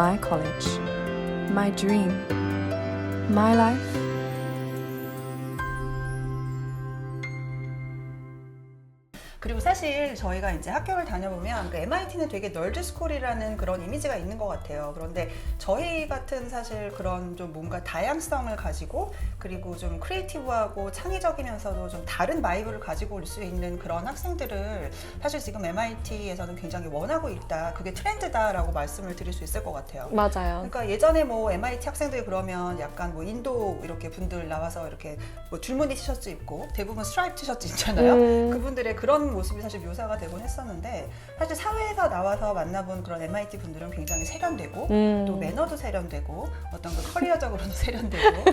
my college, my dream, my life. 그리고 사실 저희가 이제 학교를 다녀보면 그 MIT는 되게 널드 스쿨이라는 그런 이미지가 있는 것 같아요. 그런데 저희 같은 사실 그런 좀 뭔가 다양성을 가지고 그리고 좀 크리에이티브하고 창의적이면서도 좀 다른 바이브를 가지고 올 수 있는 그런 학생들을 사실 지금 MIT에서는 굉장히 원하고 있다. 그게 트렌드다라고 말씀을 드릴 수 있을 것 같아요. 맞아요. 그러니까 예전에 뭐 MIT 학생들이 그러면 약간 뭐 인도 이렇게 분들 나와서 이렇게 뭐 줄무늬 티셔츠 입고 대부분 스트라이프 티셔츠 있잖아요. 음. 그분들의 그런 모습이 사실 묘사가 되곤 했었는데 사실 사회에서 나와서 만나본 그런 MIT 분들은 굉장히 세련되고 음. 또 매너도 세련되고 어떤 그 커리어적으로도 세련되고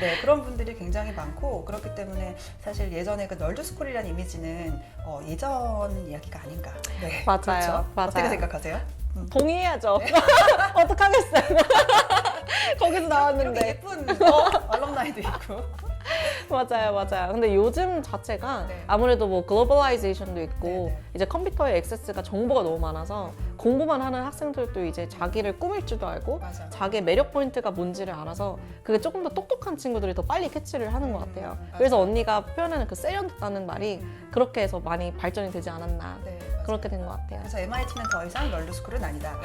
네 그런 분들이 굉장히 많고 그렇기 때문에 사실 예전에 그 널드 스쿨이라는 이미지는 어, 예전 이야기가 아닌가 네 맞아요. 그렇죠? 맞아요. 어떻게 생각하세요? 동의해야죠. 어떡하겠어요. 거기서 나왔는데. 예쁜 어, 알럼나이도 있고 맞아요, 맞아요. 근데 요즘 자체가 네. 아무래도 뭐 글로벌라이제이션도 있고 네, 네. 이제 컴퓨터에 액세스가 정보가 너무 많아서 공부만 하는 학생들도 이제 자기를 꾸밀 줄도 알고 맞아. 자기의 매력 포인트가 뭔지를 알아서 그게 조금 더 똑똑한 친구들이 더 빨리 캐치를 하는 것 같아요. 음. 그래서 언니가 표현하는 그 세련됐다는 말이 그렇게 해서 많이 발전이 되지 않았나 네. 그렇게 된 것 같아요. 그래서 MIT는 더 이상 널드 스쿨은 아니다.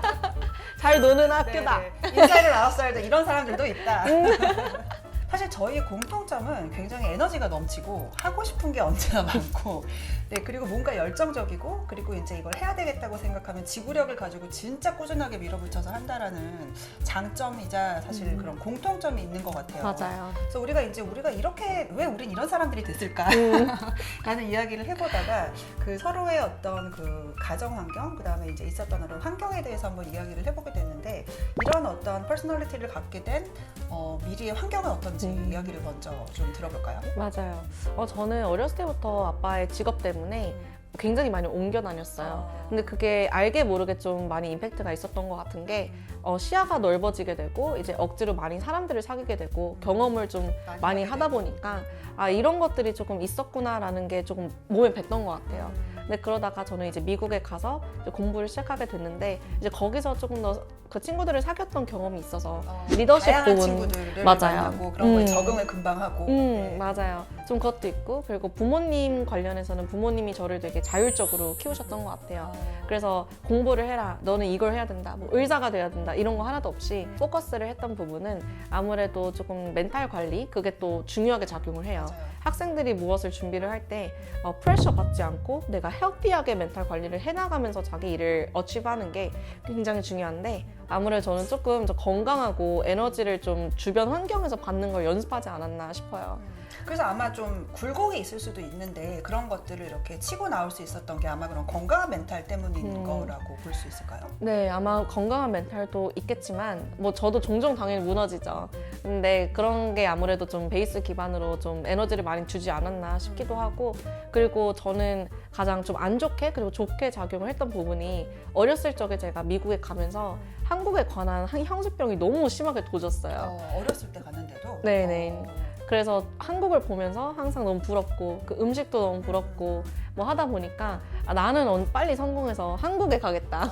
잘 노는 네, 학교다. 네. 인사이드 아웃사이드 이런 사람들도 있다. 사실 저희의 공통점은 굉장히 에너지가 넘치고 하고 싶은 게 언제나 많고 네 그리고 뭔가 열정적이고 그리고 이제 이걸 해야 되겠다고 생각하면 지구력을 가지고 진짜 꾸준하게 밀어붙여서 한다라는 장점이자 사실 그런 공통점이 있는 것 같아요. 맞아요. 그래서 우리가 이제 우리가 이렇게 왜 우린 이런 사람들이 됐을까? 음. 라는 이야기를 해보다가 그 서로의 어떤 그 가정 환경 그다음에 이제 있었던 그런 환경에 대해서 한번 이야기를 해보게 됐는데 이런 어떤 퍼스널리티를 갖게 된 어, 미리의 환경은 어떤지 음. 이야기를 먼저 좀 들어볼까요? 맞아요. 어, 저는 어렸을 때부터 아빠의 직업 때문에 굉장히 많이 옮겨 다녔어요. 어. 근데 그게 알게 모르게 좀 많이 임팩트가 있었던 것 같은 게 어, 시야가 넓어지게 되고 이제 억지로 많이 사람들을 사귀게 되고 경험을 좀 많이 하다. 보니까 아 이런 것들이 조금 있었구나라는 게 조금 몸에 뱄던 것 같아요. 근데 그러다가 저는 이제 미국에 가서 이제 공부를 시작하게 됐는데 이제 거기서 조금 더 그 친구들을 사귀었던 경험이 있어서 어, 리더십 다양한 부분 친구들을 맞아요. 만나고 그런 거에 음. 적응을 금방 하고 음, 네. 맞아요. 좀 그것도 있고, 그리고 부모님 관련해서는 부모님이 저를 되게 자율적으로 키우셨던 것 같아요. 어. 그래서 공부를 해라. 너는 이걸 해야 된다. 뭐 의사가 돼야 된다. 이런 거 하나도 없이 포커스를 했던 부분은 아무래도 조금 멘탈 관리, 그게 또 중요하게 작용을 해요. 맞아요. 학생들이 무엇을 준비를 할때 어, 프레셔 받지 않고 내가 헬피하게 멘탈 관리를 해나가면서 자기 일을 어치브하는 게 굉장히 중요한데 아무래도 저는 조금 더 건강하고 에너지를 좀 주변 환경에서 받는 걸 연습하지 않았나 싶어요. 그래서 아마 좀 굴곡이 있을 수도 있는데 그런 것들을 이렇게 치고 나올 수 있었던 게 아마 그런 건강한 멘탈 때문인 음. 거라고 볼 수 있을까요? 네, 아마 건강한 멘탈도 있겠지만 뭐 저도 종종 당연히 무너지죠. 근데 그런 게 아무래도 좀 베이스 기반으로 좀 에너지를 많이 주지 않았나 싶기도 하고 그리고 저는 가장 좀 안 좋게 그리고 좋게 작용을 했던 부분이 어렸을 적에 제가 미국에 가면서 한국에 관한 한 향수병이 너무 심하게 도졌어요. 어, 어렸을 때 갔는데도 네네. 어. 그래서 한국을 보면서 항상 너무 부럽고 그 음식도 너무 부럽고 뭐 하다 보니까 아, 나는 언- 빨리 성공해서 한국에 가겠다.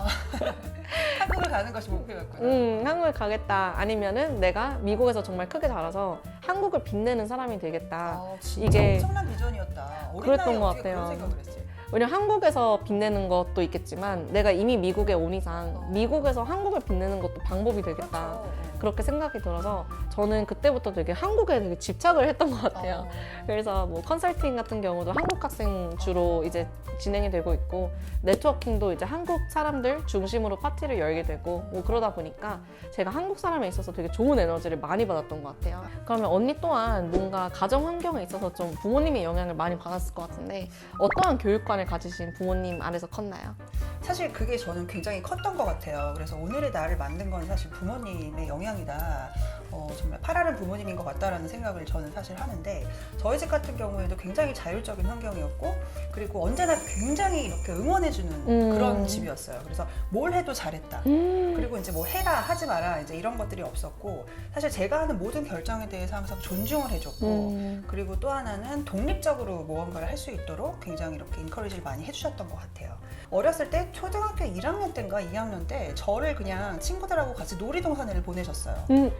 한국을 가는 것이 목표였구나. 음, 한국에 가겠다. 아니면은 내가 미국에서 정말 크게 자라서 한국을 빛내는 사람이 되겠다. 아, 이게 엄청난 비전이었다. 어린 그랬던 나이에 것 어떻게 그런 같아요. 생각을 했지? 왜냐면 한국에서 빛내는 것도 있겠지만 내가 이미 미국에 온 이상 미국에서 한국을 빛내는 것도 방법이 되겠다. 그렇죠. 그렇게 생각이 들어서 저는 그때부터 되게 한국에 되게 집착을 했던 것 같아요. 어. 그래서 뭐 컨설팅 같은 경우도 한국 학생 주로 이제 진행이 되고 있고 네트워킹도 이제 한국 사람들 중심으로 파티를 열게 되고 뭐 그러다 보니까 제가 한국 사람에 있어서 되게 좋은 에너지를 많이 받았던 것 같아요. 그러면 언니 또한 뭔가 가정 환경에 있어서 좀 부모님의 영향을 많이 받았을 것 같은데 어떠한 교육관 을 가지신 부모님 안에서 컸나요? 사실 그게 저는 굉장히 컸던 것 같아요. 그래서 오늘의 나를 만든 건 사실 부모님의 영향이다. 어, 정말 파라른 부모님인 것 같다라는 생각을 저는 사실 하는데 저희 집 같은 경우에도 굉장히 자율적인 환경이었고 그리고 언제나 굉장히 이렇게 응원해주는 음. 그런 집이었어요. 그래서 뭘 해도 잘했다. 음. 그리고 이제 뭐 해라 하지 마라 이제 이런 것들이 없었고 사실 제가 하는 모든 결정에 대해서 항상 존중을 해줬고 음. 그리고 또 하나는 독립적으로 무언가를 할 수 있도록 굉장히 이렇게 인커리지를 많이 해주셨던 것 같아요. 어렸을 때 초등학교 1학년 때인가 2학년 때 저를 그냥 친구들하고 같이 놀이동산에를 보내셨어요. 음.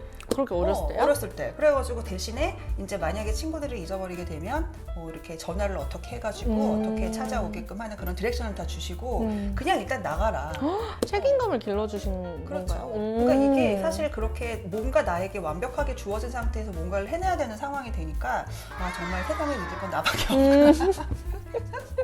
그렇게 어렸을 어, 때요? 어렸을 때. 그래가지고 대신에 이제 만약에 친구들을 잊어버리게 되면 뭐 이렇게 전화를 어떻게 해가지고 음. 어떻게 찾아오게끔 하는 그런 디렉션을 다 주시고 음. 그냥 일단 나가라. 책임감을 길러주신 그렇죠. 건가요? 그러니까 음. 이게 사실 그렇게 뭔가 나에게 완벽하게 주어진 상태에서 뭔가를 해내야 되는 상황이 되니까 아 정말 세상에 믿을 건 나밖에 없. 음.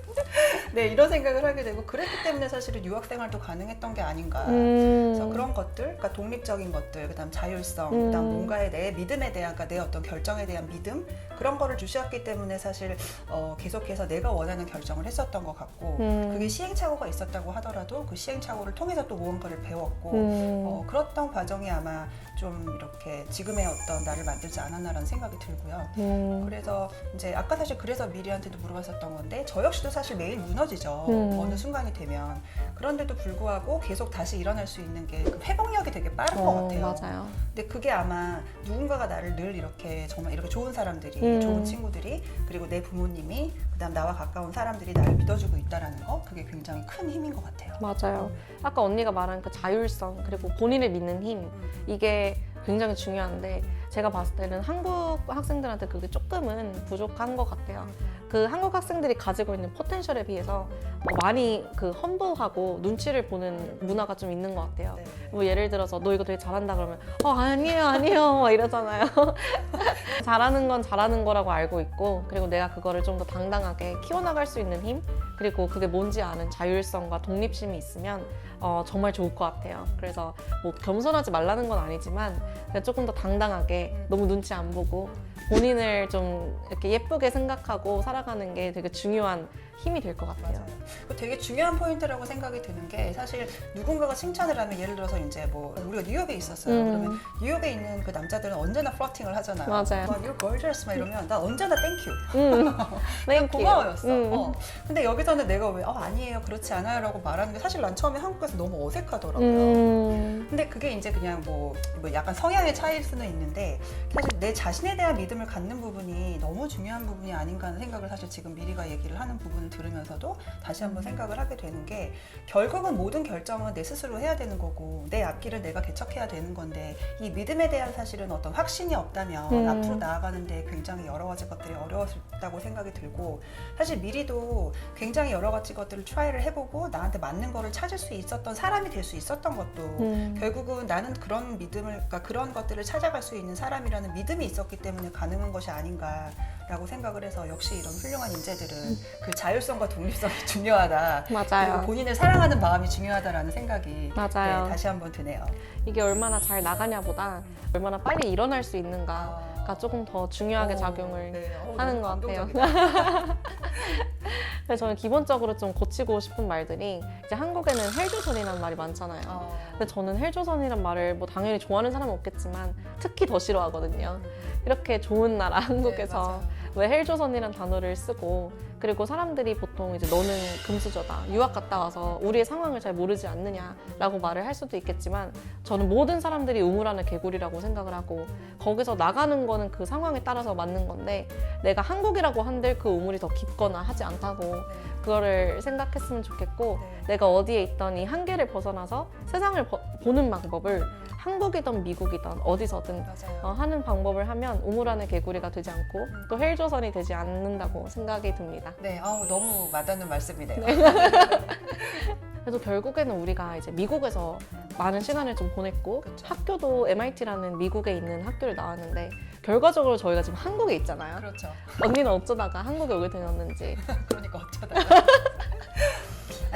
네 이런 생각을 하게 되고 그랬기 때문에 사실은 유학 생활도 가능했던 게 아닌가. 음. 그래서 그런 것들, 그러니까 독립적인 것들, 그다음 자율성, 음. 그다음 뭔가에 내 믿음에 대한, 그러니까 내 어떤 결정에 대한 믿음 그런 거를 주셨기 때문에 사실 어, 계속해서 내가 원하는 결정을 했었던 것 같고 음. 그게 시행착오가 있었다고 하더라도 그 시행착오를 통해서 또 무언가를 배웠고 음. 어, 그랬던 과정이 아마 좀 이렇게 지금의 어떤 나를 만들지 않았나라는 생각이 들고요. 음. 그래서 이제 아까 사실 그래서 미리한테도 물어봤었던 건데 저 역시도 사실 매일 무너 지죠. 음. 어느 순간이 되면 그런데도 불구하고 계속 다시 일어날 수 있는 게 그 회복력이 되게 빠른 것 어, 같아요. 맞아요. 근데 그게 아마 누군가가 나를 늘 이렇게 정말 이렇게 좋은 사람들이 음. 좋은 친구들이 그리고 내 부모님이 그다음 나와 가까운 사람들이 나를 믿어주고 있다라는 거 그게 굉장히 큰 힘인 것 같아요. 맞아요. 아까 언니가 말한 그 자율성 그리고 본인을 믿는 힘 음. 이게 굉장히 중요한데 제가 봤을 때는 한국 학생들한테 그게 조금은 부족한 것 같아요. 그 한국 학생들이 가지고 있는 포텐셜에 비해서 뭐 많이 그 험블하고 눈치를 보는 문화가 좀 있는 것 같아요. 네. 뭐 예를 들어서 너 이거 되게 잘한다 그러면 어 아니에요 아니에요 막 이러잖아요. 잘하는 건 잘하는 거라고 알고 있고 그리고 내가 그거를 좀 더 당당하게 키워나갈 수 있는 힘 그리고 그게 뭔지 아는 자율성과 독립심이 있으면 어, 정말 좋을 것 같아요. 그래서 뭐 겸손하지 말라는 건 아니지만 조금 더 당당하게 너무 눈치 안 보고 본인을 좀 이렇게 예쁘게 생각하고 살아 가는 게 되게 중요한 힘이 될 것 같아요. 맞아요. 그 되게 중요한 포인트라고 생각이 드는 게 사실 누군가가 칭찬을 하면 예를 들어서 이제 뭐 우리가 뉴욕에 있었어요. 음. 그러면 뉴욕에 있는 그 남자들은 언제나 플러팅을 하잖아요. 맞아요. 막 You're gorgeous 막 이러면 나 언제나 땡큐. 음, you. 고마워였어. 음. 어. 근데 여기서는 내가 왜 어, 아니에요 그렇지 않아요라고 말하는 게 사실 난 처음에 한국에서 너무 어색하더라고요. 음, 근데 그게 이제 그냥 뭐, 뭐 약간 성향의 차이일 수는 있는데 사실 내 자신에 대한 믿음을 갖는 부분이 너무 중요한 부분이 아닌가 하는 생각 을 사실 지금 미리가 얘기를 하는 부분을 들으면서도 다시 한번 생각을 하게 되는 게 결국은 모든 결정은 내 스스로 해야 되는 거고 내 앞길을 내가 개척해야 되는 건데 이 믿음에 대한 사실은 어떤 확신이 없다면 음. 앞으로 나아가는데 굉장히 여러 가지 것들이 어려웠다고 생각이 들고 사실 미리도 굉장히 여러 가지 것들을 트라이를 해보고 나한테 맞는 거를 찾을 수 있었던 사람이 될 수 있었던 것도 음. 결국은 나는 그런 믿음을, 그러니까 그런 것들을 찾아갈 수 있는 사람이라는 믿음이 있었기 때문에 가능한 것이 아닌가 라고 생각을 해서 역시 이런 훌륭한 인재들은 그 자율성과 독립성이 중요하다. 그리고 맞아요. 본인을 사랑하는 마음이 중요하다라는 생각이 맞아요. 네, 다시 한번 드네요. 이게 얼마나 잘 나가냐보다 얼마나 빨리 일어날 수 있는가가 조금 더 중요하게 어, 작용을 네. 어, 하는 너무 것 같아요. 감동적이다. 그래서 저는 기본적으로 좀 고치고 싶은 말들이 이제 한국에는 헬조선이라는 말이 많잖아요. 어. 근데 저는 헬조선이란 말을 뭐 당연히 좋아하는 사람은 없겠지만 특히 더 싫어하거든요. 이렇게 좋은 나라 한국에서 네. 왜 헬조선이란 단어를 쓰고 그리고 사람들이 보통 이제 너는 금수저다 유학 갔다 와서 우리의 상황을 잘 모르지 않느냐라고 말을 할 수도 있겠지만 저는 모든 사람들이 우물안의 개구리라고 생각을 하고 거기서 나가는 거는 그 상황에 따라서 맞는 건데 내가 한국이라고 한들 그 우물이 더 깊거나 하지 않 다고 네. 그거를 생각했으면 좋겠고 네. 내가 어디에 있던 이 한계를 벗어나서 세상을 버- 보는 방법을 한국이든 미국이든 어디서든. 어, 하는 방법을 하면 우물 안의 개구리가 되지 않고 또 헬조선이 되지 않는다고 생각이 듭니다. 네, 아우, 너무 와닿는 말씀이네요. 그래서 결국에는 우리가 이제 미국에서 많은 시간을 좀 보냈고 그쵸. 학교도 MIT라는 미국에 있는 학교를 나왔는데 결과적으로 저희가 지금 한국에 있잖아요. 그렇죠. 언니는 어쩌다가 한국에 오게 되었는지. 그러니까 어쩌다가.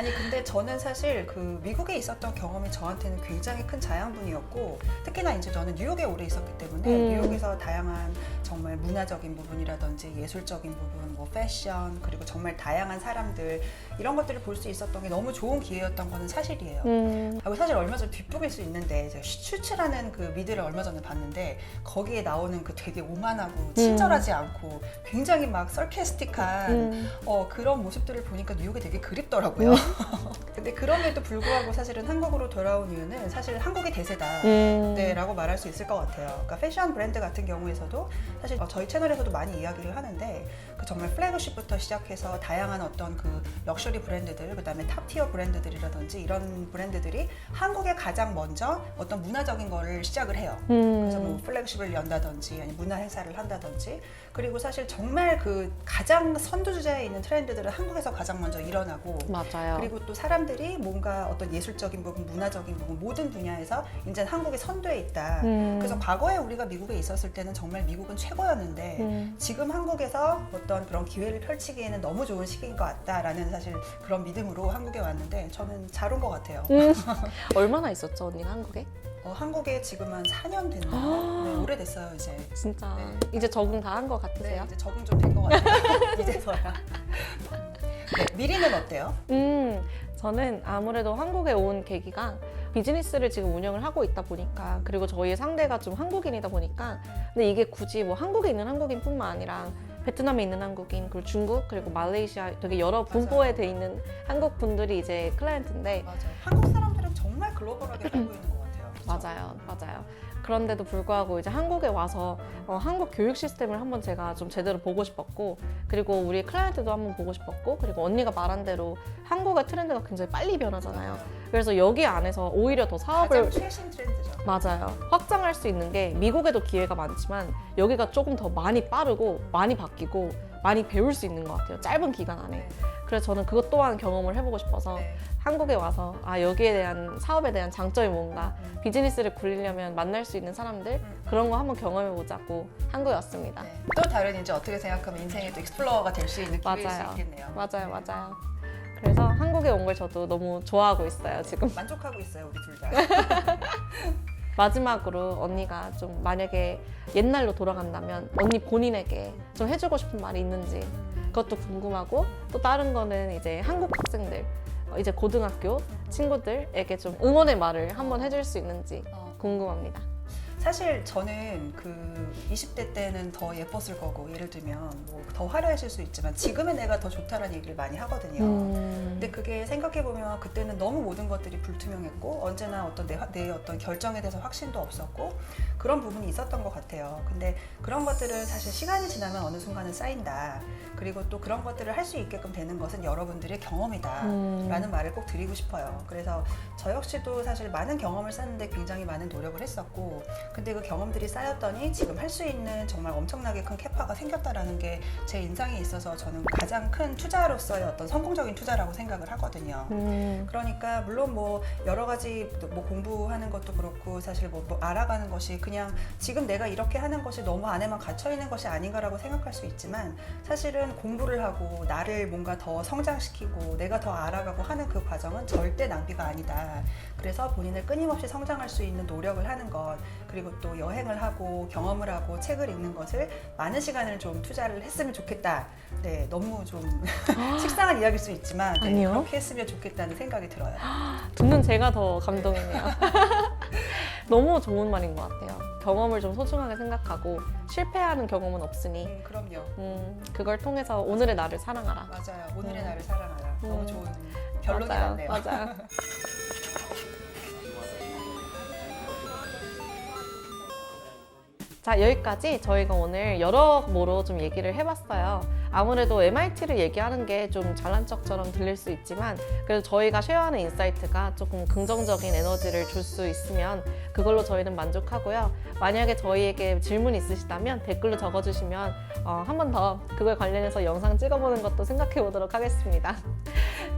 아니 근데 저는 사실 그 미국에 있었던 경험이 저한테는 굉장히 큰 자양분이었고 특히나 이제 저는 뉴욕에 오래 있었기 때문에 음. 뉴욕에서 다양한 정말 문화적인 부분이라든지 예술적인 부분, 뭐 패션 그리고 정말 다양한 사람들 이런 것들을 볼 수 있었던 게 너무 좋은 기회였던 거는 사실이에요. 음, 그리고 사실 얼마 전에 뒷북일 수 있는데 제가 슈츠라는 그 미드를 얼마 전에 봤는데 거기에 나오는 그 되게 오만하고 친절하지 않고 굉장히 막 설캐스틱한 음. 어, 그런 모습들을 보니까 뉴욕이 되게 그립더라고요. 근데 그럼에도 불구하고 사실은 한국으로 돌아온 이유는 사실 한국이 대세다. 음. 네, 라고 말할 수 있을 것 같아요. 그러니까 패션 브랜드 같은 경우에서도 사실 어, 저희 채널에서도 많이 이야기를 하는데 그 정말 플래그십부터 시작해서 다양한 어떤 그 럭셔리 브랜드들, 그 다음에 탑티어 브랜드들이라든지 이런 브랜드들이 한국에 가장 먼저 어떤 문화적인 거를 시작을 해요. 그래서 뭐 음. 플래그십을 연다든지 아니 문화 행사를 한다든지 그리고 사실 정말 그 가장 선두 주자에 있는 트렌드들은 한국에서 가장 먼저 일어나고 맞아요. 그리고 또 사람들이 뭔가 어떤 예술적인 부분, 문화적인 부분 모든 분야에서 이제 한국이 선두에 있다. 음. 그래서 과거에 우리가 미국에 있었을 때는 정말 미국은 최고였는데 음. 지금 한국에서 어떤 그런 기회를 펼치기에는 너무 좋은 시기인 것 같다라는 사실 그런 믿음으로 한국에 왔는데 저는 잘 온 것 같아요. 음. 얼마나 있었죠 언니가 한국에? 어, 한국에 지금 한 4년 됐나? 아. 네, 오래됐어요 이제. 진짜 네. 이제 적응 다 한것 네, 같으세요? 이제 적응 좀 된 것 같아요. 이제서야. 네, 미리는 어때요? 음, 저는 아무래도 한국에 온 계기가 비즈니스를 지금 운영을 하고 있다 보니까 그리고 저희의 상대가 좀 한국인이다 보니까 근데 이게 굳이 뭐 한국에 있는 한국인뿐만 아니라 베트남에 있는 한국인 그리고 중국 그리고 말레이시아 되게 여러 분포에 돼 있는 한국 분들이 이제 클라이언트인데 맞아요. 한국 사람들은 정말 글로벌하게 살고 있는 것 같아요. 맞아요, 맞아요. 그런데도 불구하고 이제 한국에 와서 어, 한국 교육 시스템을 한번 제가 좀 제대로 보고 싶었고 그리고 우리 클라이언트도 한번 보고 싶었고 그리고 언니가 말한 대로 한국의 트렌드가 굉장히 빨리 변하잖아요. 그래서 여기 안에서 오히려 더 사업을 가장 최신 트렌드죠. 맞아요. 확장할 수 있는 게 미국에도 기회가 많지만 여기가 조금 더 많이 빠르고 많이 바뀌고 많이 배울 수 있는 것 같아요. 짧은 기간 안에. 네. 그래서 저는 그것 또한 경험을 해보고 싶어서 네. 한국에 와서 아 여기에 대한 사업에 대한 장점이 뭔가 음. 비즈니스를 굴리려면 만날 수 있는 사람들 음. 그런 거 한번 경험해 보자고 한국에 왔습니다. 네. 또 다른 이제 어떻게 생각하면 인생의 또 익스플로어가 될 수 있는 기회일 맞아요. 수 있겠네요. 맞아요, 맞아요. 그래서 한국에 온 걸 저도 너무 좋아하고 있어요 지금. 만족하고 있어요 우리 둘 다. 마지막으로 언니가 좀 만약에 옛날로 돌아간다면 언니 본인에게 좀 해주고 싶은 말이 있는지 그것도 궁금하고 또 다른 거는 이제 한국 학생들 어, 이제 고등학교 친구들에게 좀 응원의 말을 한번 해줄 수 있는지 어, 궁금합니다. 사실 저는 그 20대 때는 더 예뻤을 거고 예를 들면 뭐 더 화려했을 수 있지만 지금의 내가 더 좋다라는 얘기를 많이 하거든요. 음. 근데 그게 생각해 보면 그때는 너무 모든 것들이 불투명했고 언제나 어떤 내, 내 어떤 결정에 대해서 확신도 없었고 그런 부분이 있었던 것 같아요. 근데 그런 것들은 사실 시간이 지나면 어느 순간은 쌓인다. 그리고 또 그런 것들을 할 수 있게끔 되는 것은 여러분들의 경험이다. 음. 라는 말을 꼭 드리고 싶어요. 그래서 저 역시도 사실 많은 경험을 쌓는데 굉장히 많은 노력을 했었고, 근데 그 경험들이 쌓였더니 지금 할 수 있는 정말 엄청나게 큰 캐파가 생겼다라는 게 제 인상에 있어서 저는 가장 큰 투자로서의 어떤 성공적인 투자라고 생각을 하거든요. 음. 그러니까 물론 뭐 여러 가지 뭐 공부하는 것도 그렇고 사실 뭐, 뭐 알아가는 것이 그냥 지금 내가 이렇게 하는 것이 너무 안에만 갇혀 있는 것이 아닌가라고 생각할 수 있지만 사실은 공부를 하고 나를 뭔가 더 성장시키고 내가 더 알아가고 하는 그 과정은 절대 낭비가 아니다. 그래서 본인을 끊임없이 성장할 수 있는 노력을 하는 것 그리고 또 여행을 하고 경험을 하고 책을 읽는 것을 많은 시간을 좀 투자를 했으면 좋겠다. 네, 너무 좀 식상한 이야기일 수 있지만 네, 아니요. 그렇게 했으면 좋겠다는 생각이 들어요. 듣는 제가 더 감동이네요. 너무 좋은 말인 것 같아요. 경험을 좀 소중하게 생각하고 실패하는 경험은 없으니 음, 그럼요. 음, 그걸 통해서 오늘의 나를 사랑하라. 맞아요. 오늘의 음. 나를 사랑하라. 너무 음. 좋은 결론이 맞아요. 났네요. 맞아요. 자, 여기까지 저희가 오늘 여러모로 좀 얘기를 해봤어요. 아무래도 MIT를 얘기하는 게 좀 잘난 척처럼 들릴 수 있지만, 그래도 저희가 쉐어하는 인사이트가 조금 긍정적인 에너지를 줄 수 있으면 그걸로 저희는 만족하고요. 만약에 저희에게 질문 있으시다면 댓글로 적어주시면 어, 한번 더 그걸 관련해서 영상 찍어보는 것도 생각해 보도록 하겠습니다.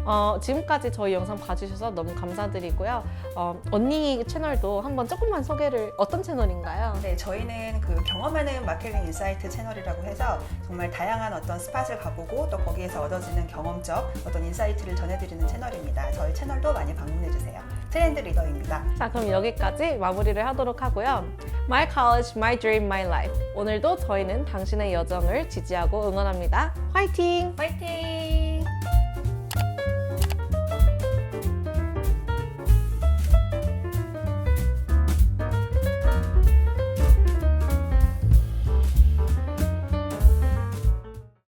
어, 지금까지 저희 영상 봐주셔서 너무 감사드리고요. 어, 언니 채널도 한번 조금만 소개를 어떤 채널인가요? 네, 저희는 그 경험하는 마케팅 인사이트 채널이라고 해서 정말 다양한 어떤 스팟을 가보고 또 거기에서 얻어지는 경험적 어떤 인사이트를 전해드리는 채널입니다. 저희 채널도 많이 방문해주세요. 트렌드 리더입니다. 자, 그럼 여기까지 마무리를 하도록 하고요. My College, My Dream, My Life. 오늘도 저희는 당신의 여정을 지지하고 응원합니다. 화이팅! 파이팅!